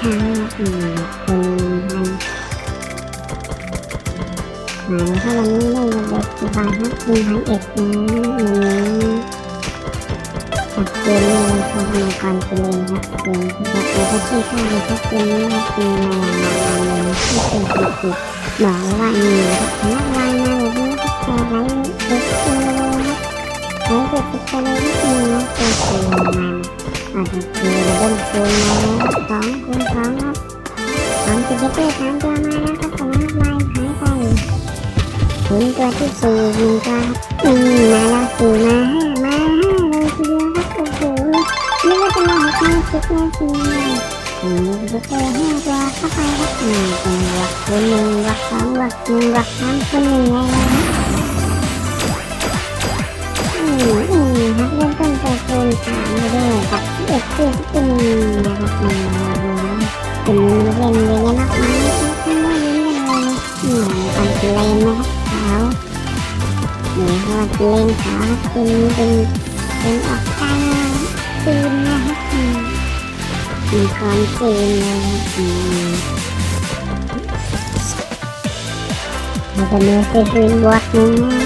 ทางครับอืมคนมันมาแล้วถ้าวันนี้ได้ระเบิดกี่บาทครับหนึ่งพันเอ็ดนะวันนี้จับเกมเลยครับมาก่อนไปเลยครับเกมที่จะไปที่ที่ข้าเลยครับเกมนี้ครับมีมามามาเลยที่เป็นจุดจุดบอกเลยว่ามีครับพนักงานมาแบบนี้ครับแต่ไร้เด็กเลยครับไร้เด็กไปเลยนิดนึงนะตัวเกมมาอาจจะ คือเริ่มคูณมาสองคูณสองครับสามสิบเอ็ดสามตัวมาแล้วครับผมลายหายไปถึงตัวที่สี่หนึ่งตัวอืมมาแล้วสี่มาห้ามาห้าเลยทีเดียวครับโอ้โหนี่ก็จะมาหกมางสิบนาทีอืมจะเจอห้าตัวเข้าไปครับหนึ่งเป็นบวกหนึ่งบวกสองบวกหนึ่งบวกสามคูณหนึ่งไงล่ะครับ ครับเด็กเด็กอืมนะครับอืมเป็นเล่นเยอะแยะมากมายนะครับข้างหน้านี้กันเลยอืมอันเป็นเลนนะครับขาวนี่เขาว่าเป็นเลนขาวเป็นเป็นเป็นออกตาจีนนะครับมีความจีนเลยครับอืมมันจะมีซีซีบวกหนึ่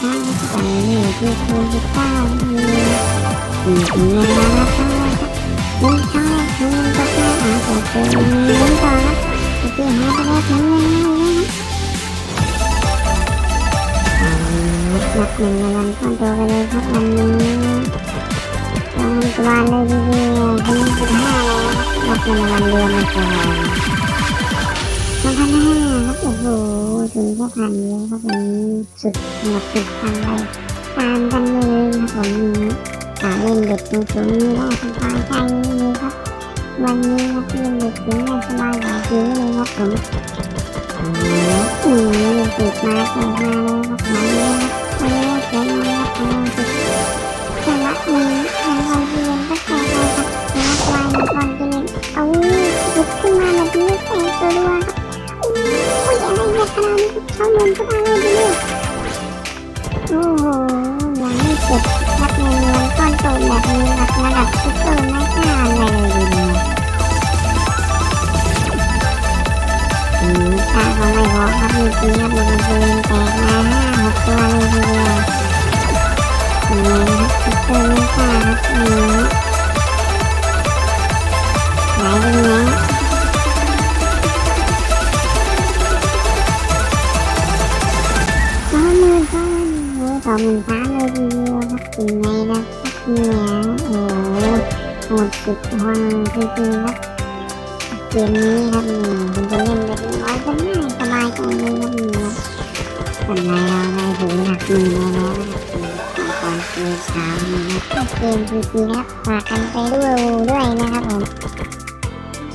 ยี่สิบสุดท้ายใส่หนึ่งที่คูณสิบเก้ามีสี่งเงินแล้วครับเงินเข้าเงินก็ได้อาจจะเป็นเงินต่อครับจะเปลี่ยนให้ไปได้ทั้งนเลยนะนับหนึ่งเงินก้อนโตไปเลยครับวันนี้รางวัลตัวเลยทีเดียวเป็นสิบห้าแล้วนับเงินวันเดือนมาก่อนสองพันห้าครับโอ้โหถึงแค่พันเดียวครับผมสุดหมดสุดทางเลยตามกันเลยครับผมสาเล่นเด็กสูงสูงนี่ได้สบายใจเลยครับวันนี้ครับเล่นเด็กสูงได้สบายใจเลยครับผมอืมติดมาใส่มาเลยครับมาเลยครับมาเลยเสียงมาครับมาเลยแต่ละหนึ่งรางวัลเรียนก็ ขนาดนี้เข้าเงินก็ได้ดิโอ้โหยังไม่เสร็จรับเงินเงินก้อนโตแบบนี้รับระดับซุปเปอร์ไม่กล้าเลยดิเนี่ยอืมตาเขาไม่บอครับมีจริงครับมันเป็นแตกมาห้าหกตัวเลยทีเดียวอืมซุปเปอร์ไม่กล้าครับอืม หมื่นสามเลยทีเดียวครับเป็นไงล่ะครับเนี่ยโอ้โหหมดสุดห้องจริงๆครับเกมนี้ครับนี่คุณจะเล่นแบบน้อยก็ง่ายสบายใจเลยครับนี่ครับทำไมเราได้ถึงหนักหมือแล้วนะครับก่อนเกมเช้านี้นะครับเกมจริงๆครับฝากกันไปด้วยด้วยนะครับผม